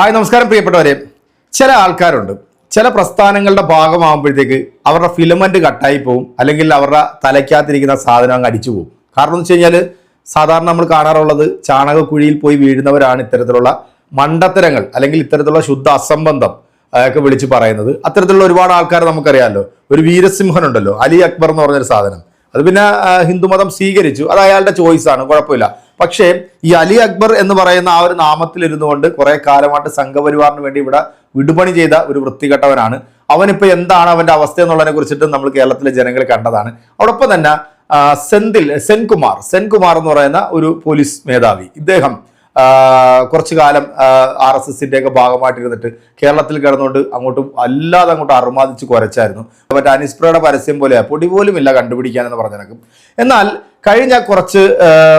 Hi നമസ്കാരം പ്രിയപ്പെട്ടവരെ. ചില ആൾക്കാരുണ്ട്. ചില പ്രസ്ഥാനങ്ങളുടെ ഭാഗമാകുമ്പോഴത്തേക്ക് അവരുടെ ഫിലമെന്റ് കട്ടായി പോകും അല്ലെങ്കിൽ അവരുടെ തലയ്ക്കകത്തിരിക്കുന്ന സാധനം അങ്ങ് അടിച്ചു പോകും കാരണം എന്ന് വെച്ച് കഴിഞ്ഞാൽ സാധാരണ നമ്മൾ കാണാറുള്ളത് ചാണകക്കുഴിയിൽ പോയി വീഴുന്നവരാണ് ഇത്തരത്തിലുള്ള മണ്ടത്തരങ്ങൾ അല്ലെങ്കിൽ ഇത്തരത്തിലുള്ള ശുദ്ധ അസംബന്ധം ഒക്കെ വിളിച്ച് പറയുന്നത്. അത്തരത്തിലുള്ള ഒരുപാട് ആൾക്കാർ നമുക്കറിയാമല്ലോ ഒരു വീരസിംഹൻ ഉണ്ടല്ലോ അലി അക്ബർ എന്ന് പറഞ്ഞൊരു സാധനം. അത് പിന്നെ ഹിന്ദുമതം സ്വീകരിച്ചു. അത് അയാളുടെ ചോയ്സാണ് കുഴപ്പമില്ല. പക്ഷേ ഈ അലി അക്ബർ എന്ന് പറയുന്ന ആ ഒരു നാമത്തിൽ ഇരുന്നുകൊണ്ട് കുറെ കാലമായിട്ട് സംഘപരിവാറിന് വേണ്ടി ഇവിടെ വിടുപണി ചെയ്ത ഒരു വൃത്തികെട്ടവനാണ്. അവനിപ്പോൾ എന്താണ് അവന്റെ അവസ്ഥ എന്നുള്ളതിനെ കുറിച്ചിട്ട് നമ്മൾ കേരളത്തിലെ ജനങ്ങൾ കണ്ടതാണ്. അതോടൊപ്പം തന്നെ സെന്തിൽ സെൻകുമാർ സെൻകുമാർ എന്ന് പറയുന്ന ഒരു പോലീസ് മേധാവി. ഇദ്ദേഹം കുറച്ചു കാലം ആർ എസ് എസിന്റെ ഒക്കെ ഭാഗമായിട്ടിരുന്നിട്ട് കേരളത്തിൽ കിടന്നുകൊണ്ട് അങ്ങോട്ടും അല്ലാതെ അങ്ങോട്ട് അറുമാദിച്ച് കുറച്ചായിരുന്നു മറ്റേ അനിസ്പ്രയുടെ പരസ്യം പോലെ പൊടി പോലും ഇല്ല കണ്ടുപിടിക്കാൻ എന്ന് പറഞ്ഞിടക്കും എന്നാൽ കഴിഞ്ഞ കുറച്ച്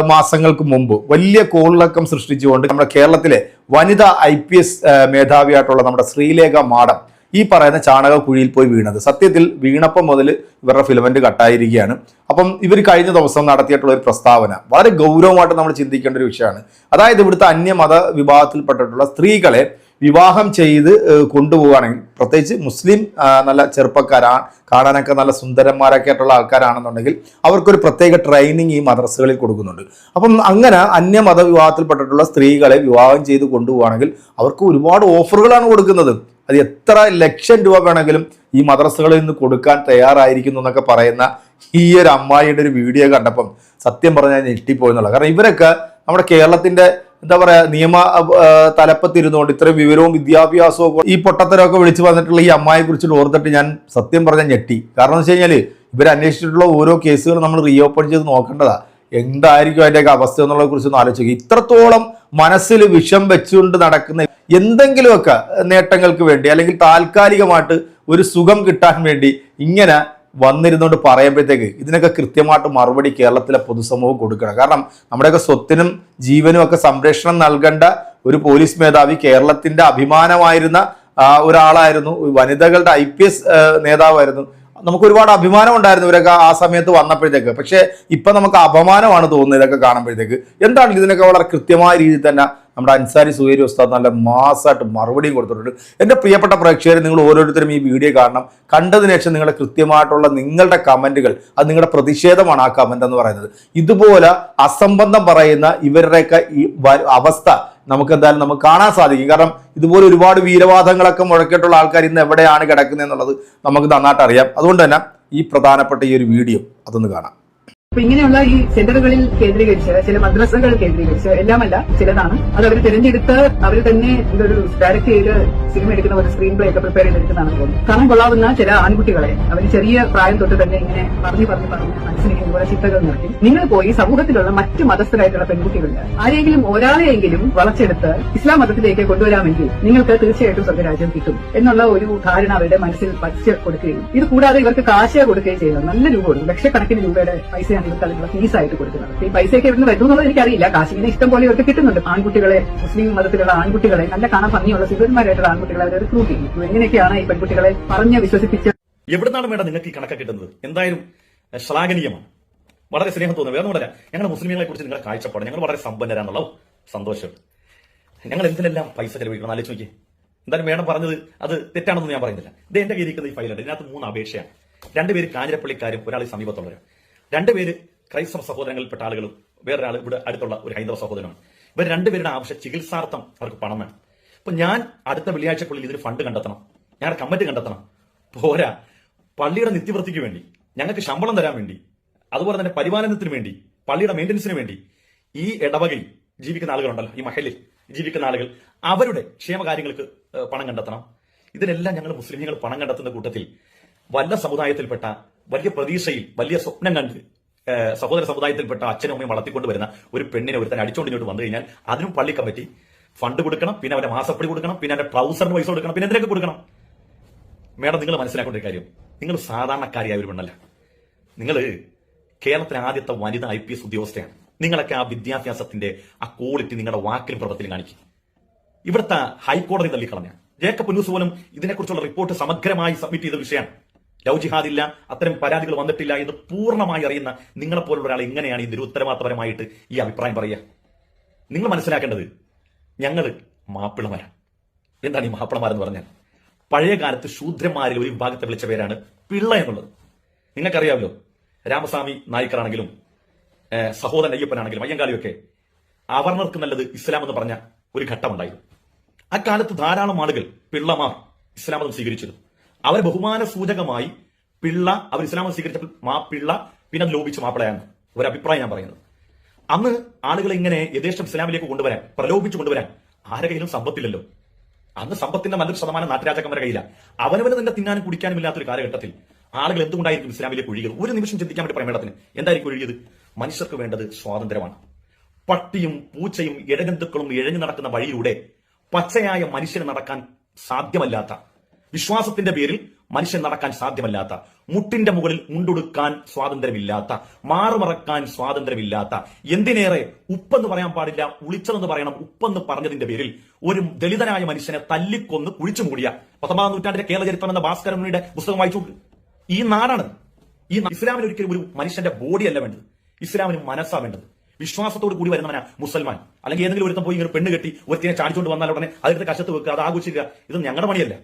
മാസങ്ങൾക്ക് മുമ്പ് വലിയ കോളിളക്കം സൃഷ്ടിച്ചുകൊണ്ട് നമ്മുടെ കേരളത്തിലെ വനിതാ ഐ പി എസ് മേധാവിയായിട്ടുള്ള നമ്മുടെ ശ്രീലേഖ മാഡം ഈ പറയുന്ന ചാണക കുഴിയിൽ പോയി വീണത്. സത്യത്തിൽ വീണപ്പം മുതൽ ഇവരുടെ ഫിലമെന്റ് കട്ടായിരിക്കുകയാണ്. അപ്പം ഇവർ കഴിഞ്ഞ ദിവസം നടത്തിയിട്ടുള്ള ഒരു പ്രസ്താവന വളരെ ഗൗരവമായിട്ട് നമ്മൾ ചിന്തിക്കേണ്ട ഒരു വിഷയമാണ്. അതായത് ഇവിടുത്തെ അന്യമത വിഭാഗത്തിൽപ്പെട്ടിട്ടുള്ള സ്ത്രീകളെ വിവാഹം ചെയ്ത് കൊണ്ടുപോവുകയാണെങ്കിൽ പ്രത്യേകിച്ച് മുസ്ലിം നല്ല ചെറുപ്പക്കാരാ കാണാനൊക്കെ നല്ല സുന്ദരന്മാരൊക്കെ ആയിട്ടുള്ള ആൾക്കാരാണെന്നുണ്ടെങ്കിൽ അവർക്കൊരു പ്രത്യേക ട്രെയിനിങ് ഈ മദ്രസകളിൽ കൊടുക്കുന്നുണ്ട്. അപ്പം അങ്ങനെ അന്യമത വിഭാഗത്തിൽപ്പെട്ടിട്ടുള്ള സ്ത്രീകളെ വിവാഹം ചെയ്ത് കൊണ്ടുപോവുകയാണെങ്കിൽ അവർക്ക് ഒരുപാട് ഓഫറുകളാണ് കൊടുക്കുന്നത്. അത് എത്ര ലക്ഷം രൂപ വേണമെങ്കിലും ഈ മദ്രസകളിൽ നിന്ന് കൊടുക്കാൻ തയ്യാറായിരിക്കുന്നു എന്നൊക്കെ പറയുന്ന ഈ ഒരു അമ്മായിയുടെ ഒരു വീഡിയോ കണ്ടപ്പം സത്യം പറഞ്ഞാൽ ഞെട്ടിപ്പോയി എന്നുള്ളത്. കാരണം ഇവരൊക്കെ നമ്മുടെ കേരളത്തിന്റെ എന്താ പറയാ നിയമ തലപ്പത്തിരുന്നുകൊണ്ട് ഇത്രയും വിവരവും വിദ്യാഭ്യാസവും ഈ പൊട്ടത്തരമൊക്കെ വിളിച്ചു വന്നിട്ടുള്ള ഈ അമ്മായെ കുറിച്ചിട്ട് ഓർത്തിട്ട് ഞാൻ സത്യം പറഞ്ഞാൽ ഞെട്ടി. കാരണം എന്ന് വെച്ച് കഴിഞ്ഞാൽ ഇവർ അന്വേഷിച്ചിട്ടുള്ള ഓരോ കേസുകളും നമ്മൾ റീഓപ്പൺ ചെയ്ത് നോക്കേണ്ടതാ. എന്തായിരിക്കും അതിന്റെയൊക്കെ അവസ്ഥ എന്നുള്ളതിനെ കുറിച്ചൊന്ന് ആലോചിക്കുക ഇത്രത്തോളം മനസ്സിൽ വിഷം വെച്ചുകൊണ്ട് നടക്കുന്ന എന്തെങ്കിലുമൊക്കെ നേട്ടങ്ങൾക്ക് വേണ്ടി അല്ലെങ്കിൽ താൽക്കാലികമായിട്ട് ഒരു സുഖം കിട്ടാൻ വേണ്ടി ഇങ്ങനെ വന്നിരുന്നുകൊണ്ട് പറയുമ്പോഴത്തേക്ക് ഇതിനൊക്കെ കൃത്യമായിട്ട് മറുപടി കേരളത്തിലെ പൊതുസമൂഹം കൊടുക്കണം. കാരണം നമ്മുടെയൊക്കെ സ്വത്തിനും ജീവനും ഒക്കെ സംരക്ഷണം നൽകേണ്ട ഒരു പോലീസ് മേധാവി കേരളത്തിന്റെ അഭിമാനമായിരുന്ന ഒരാളായിരുന്നു. വനിതകളുടെ ഐ പി എസ് നേതാവായിരുന്നു. നമുക്ക് ഒരുപാട് അഭിമാനം ഉണ്ടായിരുന്നു ഇവരൊക്കെ ആ സമയത്ത് വന്നപ്പോഴത്തേക്ക്. പക്ഷേ ഇപ്പൊ നമുക്ക് അപമാനമാണ് തോന്നുന്നത് ഇതൊക്കെ കാണുമ്പോഴത്തേക്ക്. എന്താണ് ഇതിനൊക്കെ വളരെ കൃത്യമായ രീതിയിൽ തന്നെ നമ്മുടെ അൻസാരി സുഹേരി ഉസ്താദ് നല്ല മാസമായിട്ട് മറുപടിയും കൊടുത്തിട്ടുണ്ട്. എന്റെ പ്രിയപ്പെട്ട പ്രേക്ഷകർ നിങ്ങൾ ഓരോരുത്തരും ഈ വീഡിയോ കാണണം. കണ്ടതിന് ശേഷം നിങ്ങളുടെ കൃത്യമായിട്ടുള്ള നിങ്ങളുടെ കമന്റുകൾ അത് നിങ്ങളുടെ പ്രതിഷേധമാണ് ആ കമന്റ് എന്ന് പറയുന്നത്. ഇതുപോലെ അസംബന്ധം പറയുന്ന ഇവരുടെയൊക്കെ ഈ അവസ്ഥ നമുക്ക് എന്തായാലും നമുക്ക് കാണാൻ സാധിക്കും. കാരണം ഇതുപോലെ ഒരുപാട് വീരവാദങ്ങളൊക്കെ മുഴക്കിയിട്ടുള്ള ആൾക്കാർ ഇന്ന് എവിടെയാണ് കിടക്കുന്നത് എന്നുള്ളത് നമുക്ക് നന്നായിട്ട് അറിയാം. അതുകൊണ്ട് തന്നെ ഈ പ്രധാനപ്പെട്ട ഈ ഒരു വീഡിയോ അതൊന്ന് കാണാം. അപ്പൊ ഇങ്ങനെയുള്ള ഈ സെന്ററുകളിൽ കേന്ദ്രീകരിച്ച് ചില മദ്രസകൾ കേന്ദ്രീകരിച്ച് എല്ലാമല്ല ചിലതാണ്. അത് അവർ തിരഞ്ഞെടുത്ത് അവർ തന്നെ ഇതൊരു ഡയറക്റ്റ് ചെയ്ത് സിനിമ എടുക്കുന്ന ഒരു സ്ക്രീൻ പ്ലേ ഒക്കെ പ്രിപ്പയർ ചെയ്തെടുക്കുന്നതാണ് തോന്നുന്നത് കാരണം കൊള്ളാവുന്ന ചില ആൺകുട്ടികളെ അവർ ചെറിയ പ്രായം തൊട്ട് തന്നെ ഇങ്ങനെ പറഞ്ഞു പറഞ്ഞു പറഞ്ഞ് മനസ്സിലേക്ക് പോലെ ചിത്തകൾ നിർത്തി. നിങ്ങൾ പോയി സമൂഹത്തിലുള്ള മറ്റു മതസ്ഥരായിട്ടുള്ള പെൺകുട്ടികളുണ്ട് ആരെങ്കിലും ഒരാളെയെങ്കിലും വളച്ചെടുത്ത് ഇസ്ലാം മതത്തിലേക്ക് കൊണ്ടുവരാമെങ്കിൽ നിങ്ങൾക്ക് തീർച്ചയായിട്ടും സ്വർഗരാജ്യം കിട്ടും എന്നുള്ള ഒരു ധാരണ അവരുടെ മനസ്സിൽ വച്ച് കൊടുക്കുകയും ഇത് കൂടാതെ ഇവർക്ക് കാശ് കൊടുക്കുകയും ചെയ്യുന്നത് നല്ല രൂപ കൊടുക്കും ലക്ഷക്കണക്കിന് രൂപയുടെ പൈസയാണ് ഇവർക്ക് അതിനുള്ള ഫീസായിട്ട് കൊടുക്കുന്നത്. ഈ പൈസയൊക്കെ ഇവിടുന്ന് വരുന്നു എനിക്കറിയില്ല. കാശിങ്ങനെ ഇഷ്ടം പോലെ ഇവർക്ക് കിട്ടുന്നുണ്ട്. ആൺകുട്ടികളെ മുസ്ലിം മതത്തിലുള്ള ആൺകുട്ടികളെ നല്ല കാണാൻ ഭംഗിയുള്ള സുന്ദരന്മാരായിട്ടുള്ള ആൺകുട്ടികളെ അവർ റിക്രൂട്ട് ചെയ്യും എങ്ങനെയൊക്കെയാണ് ഈ പെൺകുട്ടികളെ പറഞ്ഞ് വിശ്വസിപ്പിച്ച് എവിടുന്നാണ് മേഡം നിങ്ങൾക്ക് ഈ കണക്ക് കിട്ടുന്നത്? എന്തായാലും ശ്ലാഘനീയമാണ്. വളരെ സ്നേഹം തോന്നുന്നു. വേറെ പറയാം ഞങ്ങളുടെ മുസ്ലിങ്ങളെ കുറിച്ച് നിങ്ങളുടെ കാഴ്ചപ്പാട്. ഞങ്ങൾ വളരെ സമ്പന്നരാന്നുള്ള സന്തോഷം. ഞങ്ങൾ എന്തിനെല്ലാം പൈസ ചെലവഴിക്കണം? ആലോചിച്ച് നോക്കി എന്തായാലും വേണം പറഞ്ഞത് അത് തെറ്റാണെന്ന് ഞാൻ പറയുന്നില്ല. ഇത് എന്റെ കയ്യിരിക്കുന്ന ഈ ഫയലുണ്ട് ഇതിനകത്ത് മൂന്ന് അപേക്ഷയാണ്. രണ്ടുപേര് കാഞ്ഞിരപ്പള്ളിക്കാരും ഒരാൾ സമീപത്തുള്ളവരും രണ്ടുപേര് ക്രൈസ്തവ സഹോദരങ്ങളിൽപ്പെട്ട ആളുകളും വേറൊരാൾ ഇവിടെ അടുത്തുള്ള ഒരു ഹൈന്ദവ സഹോദരനാണ് ഇവർ രണ്ടുപേരുടെ ആവശ്യ ചികിത്സാർത്ഥം അവർക്ക് പണം വേണം. അപ്പൊ ഞാൻ അടുത്ത വെള്ളിയാഴ്ചക്കുള്ളിൽ ഇതിന് ഫണ്ട് കണ്ടെത്തണം. ഞാൻ കമ്മിറ്റി കണ്ടെത്തണം. പോരാ. പള്ളിയുടെ നിത്യവൃത്തിക്ക് വേണ്ടി. ഞങ്ങൾക്ക് ശമ്പളം തരാൻ വേണ്ടി അതുപോലെ തന്നെ പരിപാലനത്തിന് വേണ്ടി പള്ളിയുടെ മെയിന്റനൻസിന് വേണ്ടി ഈ ഇടവകയിൽ ജീവിക്കുന്ന ആളുകളുണ്ടല്ലോ ഈ മഹലിൽ ജീവിക്കുന്ന ആളുകൾ അവരുടെ ക്ഷേമകാര്യങ്ങൾക്ക് പണം കണ്ടെത്തണം. ഇതിനെല്ലാം ഞങ്ങൾ മുസ്ലിങ്ങൾ പണം കണ്ടെത്തുന്ന കൂട്ടത്തിൽ വല്ല സമുദായത്തിൽപ്പെട്ട വലിയ പ്രതീക്ഷയിൽ വലിയ സ്വപ്നം കണ്ട് സഹോദര സമുദായത്തിൽപ്പെട്ട അച്ഛനും അമ്മയും വളർത്തിക്കൊണ്ട് വരുന്ന ഒരു പെണ്ണിനെ ഒരുത്തൻ അടിച്ചുകൊണ്ട് ഇങ്ങോട്ട് വന്നു കഴിഞ്ഞാൽ അതിനും പള്ളി കമ്മിറ്റി ഫണ്ട് കൊടുക്കണം പിന്നെ അവന്റെ മാസപ്പടി കൊടുക്കണം പിന്നെ അവന്റെ ട്രൗസറിന് പൈസ കൊടുക്കണം പിന്നെ എന്തിനൊക്കെ കൊടുക്കണം. മേഡം നിങ്ങൾ മനസ്സിലാക്കേണ്ട ഒരു കാര്യം. നിങ്ങൾ സാധാരണക്കാരിയായ ഒരു പെണ്ണല്ല. നിങ്ങൾ കേരളത്തിലെ ആദ്യത്തെ വനിത ഐ പി എസ് ഉദ്യോഗസ്ഥയാണ്. നിങ്ങളൊക്കെ ആ വിദ്യാഭ്യാസത്തിന്റെ ആ ക്വാളിറ്റി നിങ്ങളുടെ വാക്കിലും പ്രവർത്തിലും കാണിക്കും. ഇവിടുത്തെ ഹൈക്കോടതി തള്ളിക്കളഞ്ഞ ജേക്കബ് ന്യൂസ് പോലും ഇതിനെക്കുറിച്ചുള്ള റിപ്പോർട്ട് സമഗ്രമായി സബ്മിറ്റ് ചെയ്ത വിഷയമാണ്. ലവ് ഇല്ല അത്തരം പരാതികൾ വന്നിട്ടില്ല എന്ന് പൂർണമായി അറിയുന്ന നിങ്ങളെപ്പോലുള്ള ഒരാൾ എങ്ങനെയാണ് ഈ നിരുത്തരവാദപരമായിട്ട് ഈ അഭിപ്രായം പറയുക? നിങ്ങൾ മനസ്സിലാക്കേണ്ടത് ഞങ്ങൾ മാപ്പിളമാരാണ് എന്താണ് ഈ മാപ്പിളമാരെന്ന് പറഞ്ഞാൽ? പഴയ കാലത്ത് ശൂദ്രന്മാരിൽ ഒരു വിഭാഗത്തെ വിളിച്ച പേരാണ് പിള്ള എന്നുള്ളത്. നിങ്ങൾക്കറിയാമല്ലോ രാമസ്വാമി നായിക്കറാണെങ്കിലും സഹോദരൻ അയ്യപ്പനാണെങ്കിലും അയ്യങ്കാളിയൊക്കെ അവർണർക്ക് നല്ലത് ഇസ്ലാം എന്ന് പറഞ്ഞ ഒരു ഘട്ടമുണ്ടായിരുന്നു. അക്കാലത്ത് ധാരാളം ആളുകൾ പിള്ളമാർ ഇസ്ലാം മതം സ്വീകരിച്ചിരുന്നു. അവരെ ബഹുമാന സൂചകമായി പിള്ള അവർ ഇസ്ലാം മതം സ്വീകരിച്ചപ്പോൾ മാ പിള്ള പിന്നെ അത് ലോപിച്ച് മാപ്പിളയാണ്. ഒരു അഭിപ്രായം ഞാൻ പറയുന്നത്. അന്ന് ആളുകളെ ഇങ്ങനെ യഥേഷ്ടം ഇസ്ലാമിലേക്ക് കൊണ്ടുവരാൻ പ്രലോഭിച്ചു കൊണ്ടുവരാൻ ആരുടെ കയ്യിലും സമ്പത്തില്ലല്ലോ. അന്ന് സമ്പത്തിന്റെ നല്ലൊരു ശതമാനം നാട്ടുരാജാക്കന്മാരുടെ കയ്യില്ല അവനവന് തന്നെ തിന്നാനും കുടിക്കാനും ഇല്ലാത്തൊരു കാലഘട്ടത്തിൽ ആളുകൾ എന്തുകൊണ്ടായിരിക്കും ഇസ്ലാമിലേക്ക് ഒഴുകിയത്? ഒരു നിമിഷം ചിന്തിക്കാൻ വേണ്ടി പ്രമേളത്തിന് എന്തായിരിക്കും ഒഴുകിയത്? മനുഷ്യർക്ക് വേണ്ടത് സ്വാതന്ത്ര്യമാണ്. പട്ടിയും പൂച്ചയും ഇഴജന്തുക്കളും ഇഴഞ്ഞു നടക്കുന്ന വഴിയിലൂടെ പച്ചയായ മനുഷ്യന് നടക്കാൻ സാധ്യമല്ലാത്ത വിശ്വാസത്തിന്റെ പേരിൽ മനുഷ്യൻ നടക്കാൻ സാധ്യമല്ലാത്ത മുട്ടിന്റെ മുകളിൽ മുണ്ടുടുക്കാൻ സ്വാതന്ത്ര്യമില്ലാത്ത മാറുമറക്കാൻ സ്വാതന്ത്ര്യമില്ലാത്ത എന്തിനേറെ ഉപ്പെന്ന് പറയാൻ പാടില്ല ഉളിച്ചതെന്ന് പറയണം ഉപ്പെന്ന് പറഞ്ഞതിന്റെ പേരിൽ ഒരു ദളിതനായ മനുഷ്യനെ തല്ലിക്കൊന്ന് കുഴിച്ചു മൂടിയ പത്തൊമ്പതാം നൂറ്റാണ്ടിലെ കേരള ചരിത്രം എന്ന ഭാസ്കരൻ മുനിയുടെ പുസ്തകം വായിച്ചു ഈ നാടാണ്. ഈ ഇസ്ലാമിന് ഒരിക്കലും ഒരു മനുഷ്യന്റെ ബോഡി അല്ല വേണ്ടത്. ഇസ്ലാമിന് മനസ്സാ വേണ്ടത്. വിശ്വാസത്തോട് കൂടി വരുന്നവനാ മുസൽമാൻ. അല്ലെങ്കിൽ ഏതെങ്കിലും ഒരുത്തം പോയി ഇങ്ങനെ പെണ്ണ് കെട്ടി ഒരുത്തിനെ ചാടിച്ചുകൊണ്ട് വന്നാൽ ഉടനെ അതിന്റെ കശത്ത് വെക്കുക അത് ആഘോഷിക്കുക ഇത് ഞങ്ങളുടെ പണിയല്ല.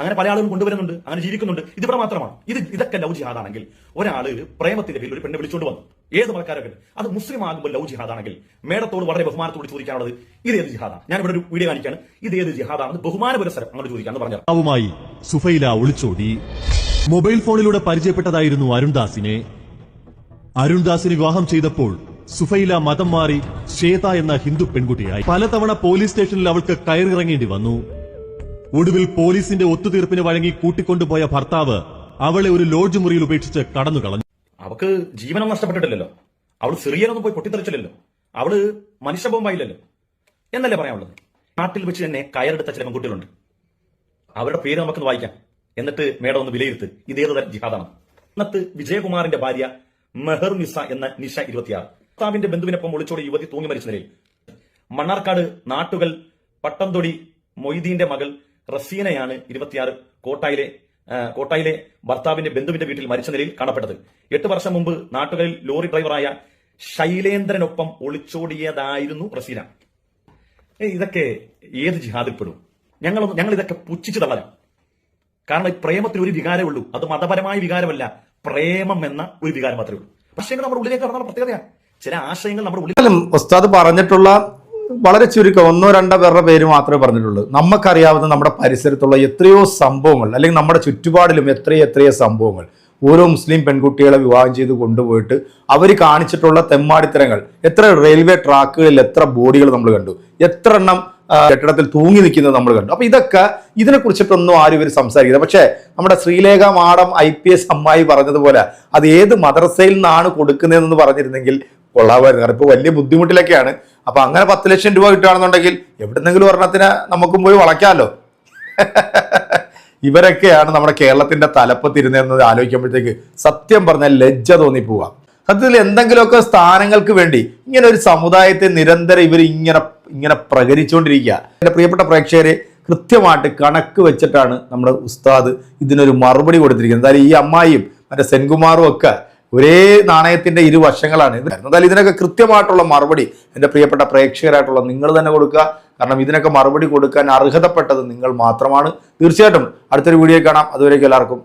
അങ്ങനെ പല ആളുകളും കൊണ്ടുവരുന്നുണ്ട് അങ്ങനെ ജീവിക്കുന്നുണ്ട്. ഇതിവിടെ മാത്രമാണ്. ഇത് ഇതൊക്കെ ലവ് ജിഹാദാണെങ്കിൽ ഒരാൾ പ്രേമത്തിന്റെ പേരിൽ ഒരു പെണ്ണ് വിളിച്ചുകൊണ്ട് വന്നു. ഏത് മതക്കാരൊക്കെ? അത് മുസ്ലിം ആകുമ്പോൾ ലവ് ജിഹാദാണെങ്കിൽ മേഡത്തോട് വളരെ ബഹുമാനത്തോട് ചോദിക്കാനുള്ളത് ഇത് ഏത് ജിഹാദാണ്? ഞാൻ ഇവിടെ ഒരു വീഡിയോ കാണിക്കാണ്. ഇത് ഏത് ജിഹാദാണെന്ന് ബഹുമാന പുരസരം അങ്ങോട്ട് ചോദിക്കാന്ന് പറഞ്ഞു സുഫൈല ഒളിച്ചോടി. മൊബൈൽ ഫോണിലൂടെ പരിചയപ്പെട്ടതായിരുന്നു അരുൺദാസിനെ. അരുൺദാസിന് വിവാഹം ചെയ്തപ്പോൾ സുഫൈല മതം മാറി ശ്വേത എന്ന ഹിന്ദു പെൺകുട്ടിയായി. പലതവണ പോലീസ് സ്റ്റേഷനിൽ അവൾക്ക് കയറിറങ്ങേണ്ടി വന്നു. ഒടുവിൽ പോലീസിന്റെ ഒത്തുതീർപ്പിന് വഴങ്ങി കൂട്ടിക്കൊണ്ടുപോയ ഭർത്താവ് അവളെ ഒരു ലോഡ്ജ് മുറിയിൽ ഉപേക്ഷിച്ച് കടന്നു കളഞ്ഞു അവൾക്ക് ജീവനം നഷ്ടപ്പെട്ടിട്ടില്ലല്ലോ. അവൾ സിറിയനൊന്നും പോയി പൊട്ടിത്തെറിച്ചില്ലല്ലോ. അവൾ മനുഷ്യബോംബായില്ലല്ലോ എന്നല്ലേ പറയാനുള്ളത്? നാട്ടിൽ വെച്ച് തന്നെ കയറെടുത്ത ചില പെൺകുട്ടികളുണ്ട്. അവരുടെ പേര് നമുക്കൊന്ന് വായിക്കാം. എന്നിട്ട് മേഡം ഒന്ന് വിലയിരുത്ത്. ഇതേത് തരം ജിഹാദാണ്? ഇന്നത്ത് വിജയകുമാറിന്റെ ഭാര്യ മെഹർ നിസ എന്ന നിഷ ഇരുപത്തിയാറ്. ഭർത്താവിന്റെ ബന്ധുവിനൊപ്പം ഒളിച്ചോടി യുവതി തൂങ്ങി മരിച്ച നിലയിൽ. മണ്ണാർക്കാട് നാട്ടുകൾ പട്ടംതൊടി മൊയ്തീന്റെ മകൾ റസീനയാണ് ഇരുപത്തിയാറ് കോട്ടായിലെ കോട്ടായിലെ ഭർത്താവിന്റെ ബന്ധുവിന്റെ വീട്ടിൽ മരിച്ച നിലയിൽ കാണപ്പെട്ടത്. എട്ട് വർഷം മുമ്പ് നാട്ടുകളിൽ ലോറി ഡ്രൈവറായ ശൈലേന്ദ്രനൊപ്പം ഒളിച്ചോടിയതായിരുന്നു റസീന. ഇതൊക്കെ ഏത് ജിഹാദിൽപ്പെടും പെടും? ഞങ്ങൾ ഞങ്ങൾ ഇതൊക്കെ പുച്ഛിച്ചു തള്ളലാം. കാരണം പ്രേമത്തിന് ഒരു വികാരമേ ഉള്ളൂ. അത് മതപരമായ വികാരമല്ല. പ്രേമം എന്ന ഒരു വികാരം മാത്രമേ ഉള്ളൂ. പക്ഷേ നമ്മുടെ ഉള്ളിലേക്ക് കടന്നുള്ള പ്രത്യേകതയാണ് ചില ആശയങ്ങൾ നമ്മുടെ ഉള്ളിൽ ഉസ്താദ് പറഞ്ഞിട്ടുള്ള വളരെ ചുരുക്കം ഒന്നോ രണ്ടോ പേരുടെ പേര് മാത്രമേ പറഞ്ഞിട്ടുള്ളൂ. നമുക്കറിയാവുന്ന നമ്മുടെ പരിസരത്തുള്ള എത്രയോ സംഭവങ്ങൾ അല്ലെങ്കിൽ നമ്മുടെ ചുറ്റുപാടിലും എത്രയോ എത്രയോ സംഭവങ്ങൾ. ഓരോ മുസ്ലിം പെൺകുട്ടികളെ വിവാഹം ചെയ്ത് കൊണ്ടുപോയിട്ട് അവർ കാണിച്ചിട്ടുള്ള തെമ്മാടിത്തരങ്ങൾ. എത്ര റെയിൽവേ ട്രാക്കുകളിൽ എത്ര ബോഡികൾ നമ്മൾ കണ്ടു. എത്ര എണ്ണം കെട്ടിടത്തിൽ തൂങ്ങി നിൽക്കുന്നത് നമ്മൾ കണ്ടു. അപ്പൊ ഇതൊക്കെ ഇതിനെ കുറിച്ചിട്ടൊന്നും ആരും ഇവർ സംസാരിക്കുന്നത് പക്ഷേ നമ്മുടെ Sreelekha madam I P S അമ്മായി പറഞ്ഞതുപോലെ അത് ഏത് മദ്രസയിൽ നിന്നാണ് കൊടുക്കുന്നതെന്ന് പറഞ്ഞിരുന്നെങ്കിൽ കൊള്ളാമായിരുന്നു. കാരണം ഇപ്പൊ വലിയ ബുദ്ധിമുട്ടിലൊക്കെയാണ്. അപ്പോൾ അങ്ങനെ പത്ത് ലക്ഷം രൂപ കിട്ടുകയാണെന്നുണ്ടെങ്കിൽ എവിടെന്നെങ്കിലും ഒരെണ്ണത്തിന് നമുക്കും പോയി വളയ്ക്കാമല്ലോ. ഇവരൊക്കെയാണ് നമ്മുടെ കേരളത്തിന്റെ തലപ്പത്തിരുന്നതെന്നത് ആലോചിക്കുമ്പോഴത്തേക്ക് സത്യം പറഞ്ഞാൽ ലജ്ജ തോന്നിപ്പോവുക. സത്യത്തിൽ എന്തെങ്കിലുമൊക്കെ സ്ഥാനങ്ങൾക്ക് വേണ്ടി ഇങ്ങനെ ഒരു സമുദായത്തെ നിരന്തരം ഇവർ ഇങ്ങനെ ഇങ്ങനെ പ്രകരിച്ചുകൊണ്ടിരിക്കുക. എന്റെ പ്രിയപ്പെട്ട പ്രേക്ഷകരെ കൃത്യമായിട്ട് കണക്ക് വെച്ചിട്ടാണ് നമ്മുടെ ഉസ്താദ് ഇതിനൊരു മറുപടി കൊടുത്തിരിക്കുന്നത്. എന്തായാലും ഈ അമ്മായിയും മറ്റേ സെൻകുമാറും ഒക്കെ ഒരേ നാണയത്തിന്റെ ഇരുവശങ്ങളാണ് ഇത് എന്തായാലും ഇതിനൊക്കെ കൃത്യമായിട്ടുള്ള മറുപടി എന്റെ പ്രിയപ്പെട്ട പ്രേക്ഷകരായിട്ടുള്ള നിങ്ങൾ തന്നെ കൊടുക്കുക. കാരണം ഇതിനൊക്കെ മറുപടി കൊടുക്കാൻ അർഹതപ്പെട്ടത് നിങ്ങൾ മാത്രമാണ്. തീർച്ചയായിട്ടും അടുത്തൊരു വീഡിയോ കാണാം. അതുവരേക്കും എല്ലാവർക്കും